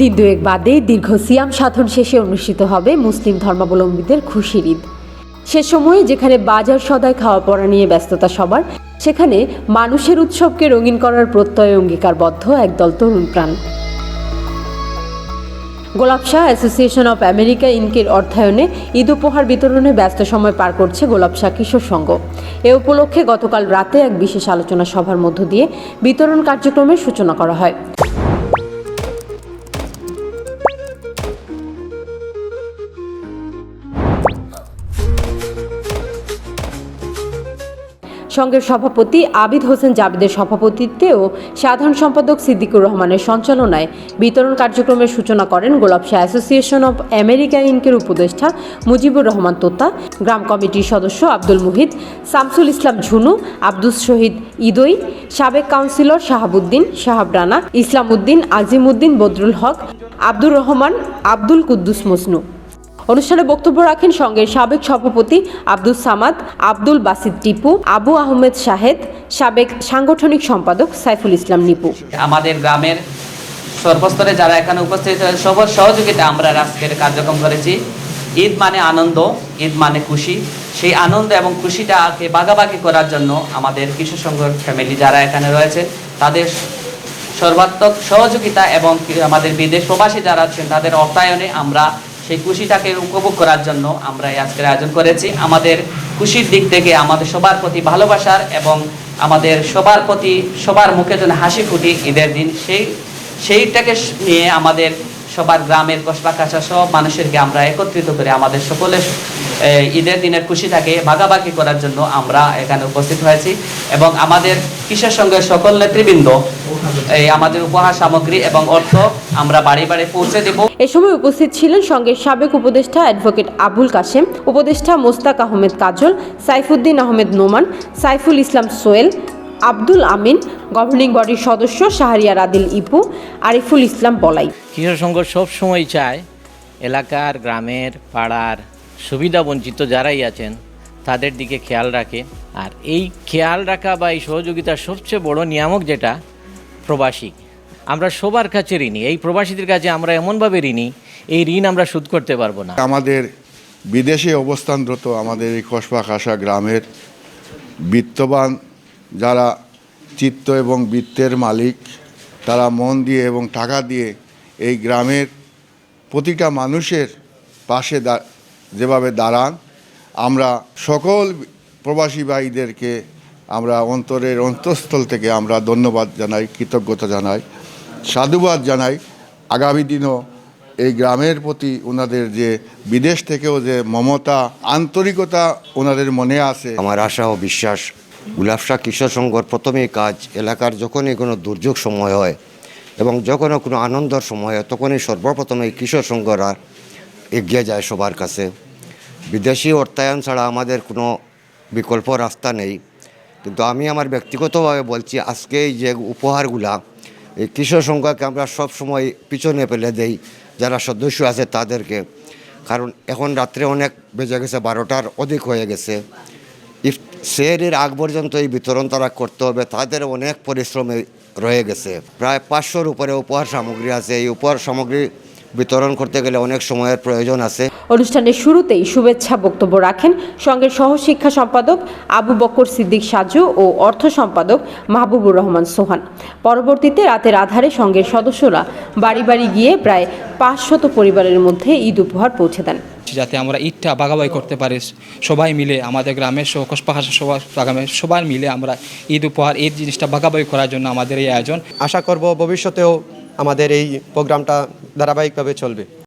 দিন দুয়েক বাদে দীর্ঘ সিয়াম সাধন শেষে অনুষ্ঠিত হবে মুসলিম ধর্মাবলম্বীদের খুশির ঈদ। সে সময়ে যেখানে বাজার সদায় খাওয়া পড়া নিয়ে ব্যস্ততা সবার, সেখানে মানুষের উৎসবকে রঙিন করার প্রত্যয় অঙ্গীকারবদ্ধ একদল তরুণ প্রাণ। Golap Shah association of America ইনকের অর্থায়নে ঈদ উপহার বিতরণে ব্যস্ত সময় পার করছে গোলাপ শাহ কিশোর সংঘ। এ উপলক্ষে গতকাল রাতে এক বিশেষ আলোচনা সভার মধ্য দিয়ে বিতরণ কার্যক্রমের সূচনা করা হয়। সংঘের সভাপতি আবিদ হোসেন জাবিদের সভাপতিত্বেও সাধারণ সম্পাদক সিদ্দিকুর রহমানের সঞ্চালনায় বিতরণ কার্যক্রমের সূচনা করেন Golap Shah association of America ইনকের উপদেষ্টা মুজিবুর রহমান তোতা গ্রাম কমিটির সদস্য আব্দুল মুহিত, শামসুল ইসলাম ঝুনু, আব্দুস শহীদ ইদই, সাবেক কাউন্সিলর শাহাবুদ্দিন শাহাব রানা আজিম উদ্দিন বদরুল হক, আব্দুর রহমান, আব্দুল কুদ্দুস মসনু অনুষ্ঠানে বক্তব্য রাখেন সংঘের সাবেক সভাপতি আব্দুল সামাদ, আব্দুল বাসিদ টিপু, আবু আহমেদ শাহেদ, সাবেক সাংগঠনিক সম্পাদক সাইফুল ইসলাম নিপু। আমাদের গ্রামের সর্বস্তরে যারা এখানে উপস্থিত সবার সহযোগিতা আমরা আজকের কার্যক্রম করেছি। ঈদ মানে আনন্দ, ঈদ মানে খুশি। সেই আনন্দ এবং খুশিটাকে বাগাবাগি করার জন্য আমাদের কিশোর সংঘর ফ্যামিলি যারা এখানে রয়েছে, তাদের সর্বাত্মক সহযোগিতা এবং আমাদের বিদেশ প্রবাসী যারা আছেন, তাদের অর্থায়নে আমরা সেই খুশিটাকে উপভোগ করার জন্য আমরা এই আজকের আয়োজন করেছি। আমাদের খুশির দিক থেকে আমাদের সবার প্রতি ভালোবাসার এবং আমাদের সবার প্রতি সবার মুখে যেন হাসি ফুটি ঈদের দিন সেই, সেইটাকে নিয়ে আমাদের সবার গ্রামের কসবা কাছা সব মানুষেরকে আমরা একত্রিত করে আমাদের সকলের এই, ঈদের দিনের খুশিটাকে ভাগাভাগি করার জন্য আমরা এখানে উপস্থিত হয়েছি এবং আমাদের কিসের সঙ্গে সকল নেতৃবৃন্দ এই আমাদের উপহার সামগ্রী এবং অর্থ আমরা বাড়ি বাড়ি পৌঁছে দেব। এ সময় উপস্থিত ছিলেন সঙ্গে সাবেক উপদেষ্টা অ্যাডভোকেট আবুল কাশেম উপদেষ্টা মোস্তাক আহমেদ কাজল সাইফুদ্দিন আহমেদ নোমান সাইফুল ইসলাম সোয়েল আব্দুল আমিন গভর্নিং বডির সদস্য শাহরিয়ার আদিল ইপু আরিফুল ইসলাম বলাই। কিশোর সংঘ সব সময় চায় এলাকার গ্রামের পাড়ার সুবিধা বঞ্চিত যারাই আছেন তাদের দিকে খেয়াল রাখে। আর এই খেয়াল রাখা বা এই সহযোগিতার সবচেয়ে বড় নিয়ামক যেটা প্রবাসী। আমরা সবার কাছে ঋণী। এই প্রবাসীদের কাছে আমরা এমনভাবে ঋণী এই ঋণ আমরা শোধ করতে পারব না। আমাদের বিদেশে অবস্থানরত আমাদের এই কসবা খাসা গ্রামের বিত্তবান যারা চিত্ত এবং বৃত্তের মালিক, তারা মন দিয়ে এবং টাকা দিয়ে এই গ্রামের প্রতিটা মানুষের পাশে যেভাবে দাঁড়ান, আমরা সকল প্রবাসী ভাইদেরকে আমরা অন্তরের অন্তঃস্থল থেকে আমরা ধন্যবাদ জানাই, কৃতজ্ঞতা জানাই, সাধুবাদ জানাই। আগামী দিনও এই গ্রামের প্রতি ওনাদের যে বিদেশ থেকেও যে মমতা, আন্তরিকতা ওনাদের মনে আছে। আমার আশা ও বিশ্বাস গুলাবশাহ কিশোর সংঘর প্রথমেই কাজ এলাকার যখনই কোনো দুর্যোগ সময় হয় এবং যখনও কোনো আনন্দর সময় হয়, তখনই সর্বপ্রথম কিশোর সংঘরা এগিয়ে যায় সবার কাছে। বিদেশি অর্থায়ন ছাড়া আমাদের কোনো বিকল্প রাস্তা নেই। কিন্তু আমি আমার ব্যক্তিগতভাবে বলছি, আজকে এই যে উপহারগুলা, এই কিশোর সংঘকে আমরা সব সময় পিছনে ফেলে দেই, যারা সদস্য আছে তাদেরকে। কারণ এখন রাত্রে অনেক বেজে গেছে, বারোটার অধিক হয়ে গেছে। ইফ সেহরির আগ পর্যন্ত এই বিতরণ তারা করতে হবে। তাদের অনেক পরিশ্রমে রয়ে গেছে। প্রায় পাঁচশোর উপরে উপহার সামগ্রী আছে। এই উপহার সামগ্রী বিতরণ করতে গেলে অনেক সময়ের প্রয়োজন আছে। অনুষ্ঠানের শুরুতেই শুভেচ্ছা বক্তব্য রাখেন সংঘের সহশিক্ষা সম্পাদক আবু বকর সিদ্দিক সাজু ও অর্থ সম্পাদক মাহবুবুর রহমান সোহান। পরবর্তীতে রাতের আধারে সংঘের সদস্যরা বাড়ি বাড়ি গিয়ে প্রায় পাঁচশত পরিবারের মধ্যে ঈদ উপহার পৌঁছে দেন। যাতে আমরা ইটটা বাগাবাই করতে পারি। সবাই মিলে আমাদের গ্রামের সহ সবার গ্রামের সবাই মিলে আমরা ঈদ উপহার, ঈদ জিনিসটা বাগাবাই করার জন্য আমাদের এই আয়োজন। আশা করব ভবিষ্যতেও আমাদের এই প্রোগ্রামটা ধারাবাহিকভাবে চলবে।